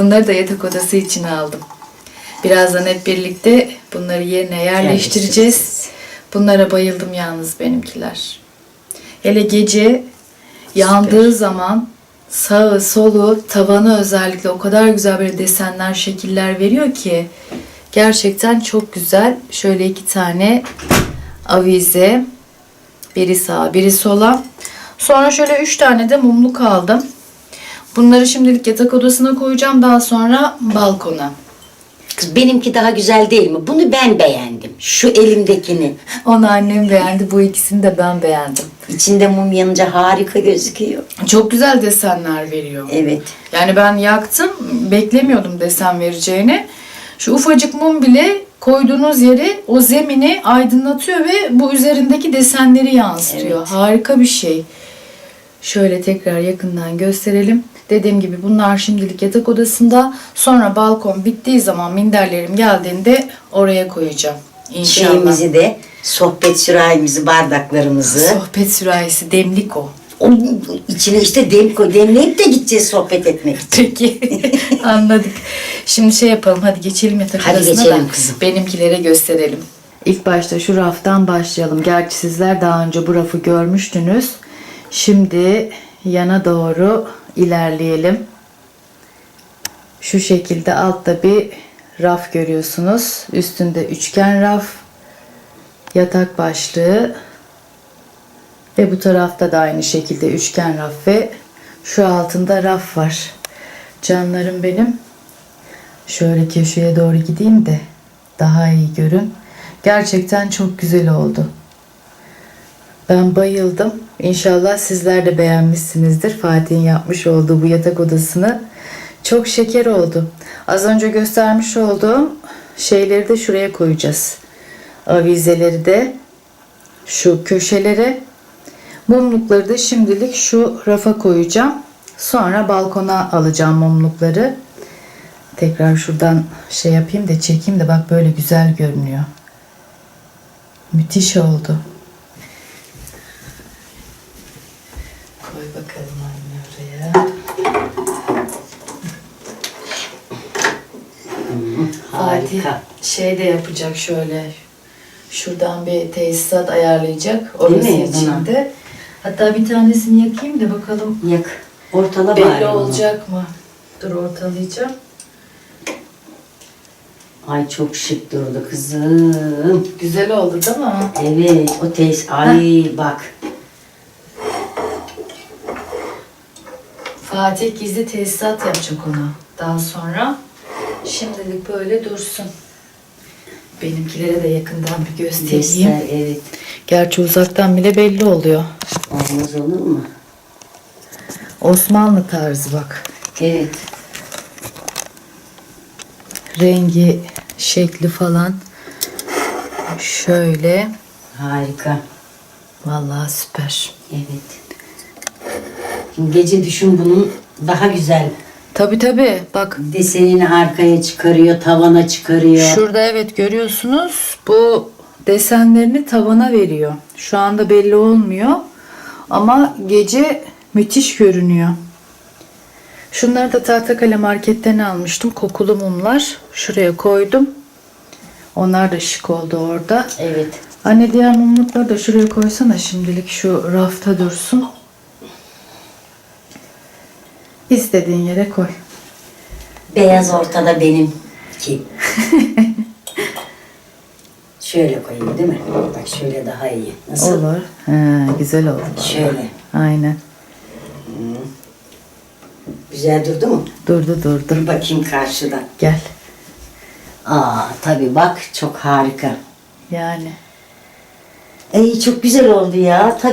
Bunları da yatak odası için aldım. Birazdan hep birlikte bunları yerine yerleştireceğiz. Bunlara bayıldım yalnız benimkiler. Hele gece yandığı zaman sağı solu tavanı özellikle o kadar güzel böyle desenler şekiller veriyor ki gerçekten çok güzel. Şöyle iki tane avize biri sağa biri sola. Sonra şöyle üç tane de mumluk aldım. Bunları şimdilik yatak odasına koyacağım daha sonra balkona. Kız benimki daha güzel değil mi? Bunu ben beğendim. Şu elimdekini. Onu annem beğendi. Bu ikisini de ben beğendim. İçinde mum yanınca harika gözüküyor. Çok güzel desenler veriyor. Evet. Yani ben yaktım. Beklemiyordum desen vereceğini. Şu ufacık mum bile koyduğunuz yeri o zemini aydınlatıyor ve bu üzerindeki desenleri yansıtıyor. Evet. Harika bir şey. Şöyle tekrar yakından gösterelim. Dediğim gibi bunlar şimdilik yatak odasında. Sonra balkon bittiği zaman minderlerim geldiğinde oraya koyacağım. İnşallah. Şeyimizi de sohbet sürahimizi, bardaklarımızı. Sohbet sürahisi demlik o. Onun içine işte dem koy. Demleyip de gideceğiz sohbet etmek. Peki anladık. Şimdi şey yapalım hadi geçelim yatak Hadi odasına geçelim da kızım. benimkilere gösterelim. İlk başta şu raftan başlayalım. Gerçi sizler daha önce bu rafı görmüştünüz. Şimdi yana doğru ilerleyelim. Şu şekilde altta bir raf görüyorsunuz. Üstünde üçgen raf, yatak başlığı ve bu tarafta da aynı şekilde üçgen raf ve şu altında raf var. Canlarım benim. Şöyle köşeye doğru gideyim de daha iyi görün. Gerçekten çok güzel oldu. Ben bayıldım. İnşallah sizler de beğenmişsinizdir Fatih'in yapmış olduğu bu yatak odasını. Çok şeker oldu. Az önce göstermiş olduğum şeyleri de şuraya koyacağız. Avizeleri de şu köşelere Mumlukları da şimdilik şu rafa koyacağım. Sonra balkona alacağım mumlukları. Tekrar şuradan şey yapayım da çekeyim de bak böyle güzel görünüyor. Müthiş oldu. Koy bakalım anne oraya. Fatih Harika. şey de yapacak şöyle. Şuradan bir tesisat ayarlayacak. Değil Orası mi? içinde. Hatta bir tanesini yakayım da bakalım Yak. Ortala belli bari onu. olacak mı? Dur ortalayacağım. Ay çok şık durdu kızım. Güzel oldu değil mi? Evet o tes. Ay bak. Fatih gizli tesisat yapacak ona. Daha sonra şimdilik böyle dursun. Benimkilere de yakından bir göstereyim. Göster evet. Gerçi uzaktan bile belli oluyor. Olmaz olur mu? Osmanlı tarzı bak. Evet. Rengi, şekli falan. Şöyle. Harika. Vallahi süper. Evet. Şimdi gece düşün bunun daha güzel Tabi tabi bak desenini arkaya çıkarıyor, tavana çıkarıyor. Şurada evet görüyorsunuz. Bu desenlerini tavana veriyor. Şu anda belli olmuyor. Ama gece müthiş görünüyor. Şunları da Tahtakale marketten almıştım. Kokulu mumlar. Şuraya koydum. Onlar da şık oldu orada. Evet. Anne diğer mumlukları da şuraya koysana şimdilik şu rafta dursun. İstediğin yere koy. Beyaz ortada benimki. şöyle koyayım değil mi? Bak şöyle daha iyi. Nasıl? Olur. He, güzel oldu. Şöyle. Aynen. Güzel durdu mu? Durdu durdu. Dur bakayım karşıdan. Gel. Aa tabii bak çok harika. Yani. Ay çok güzel oldu ya. Tabii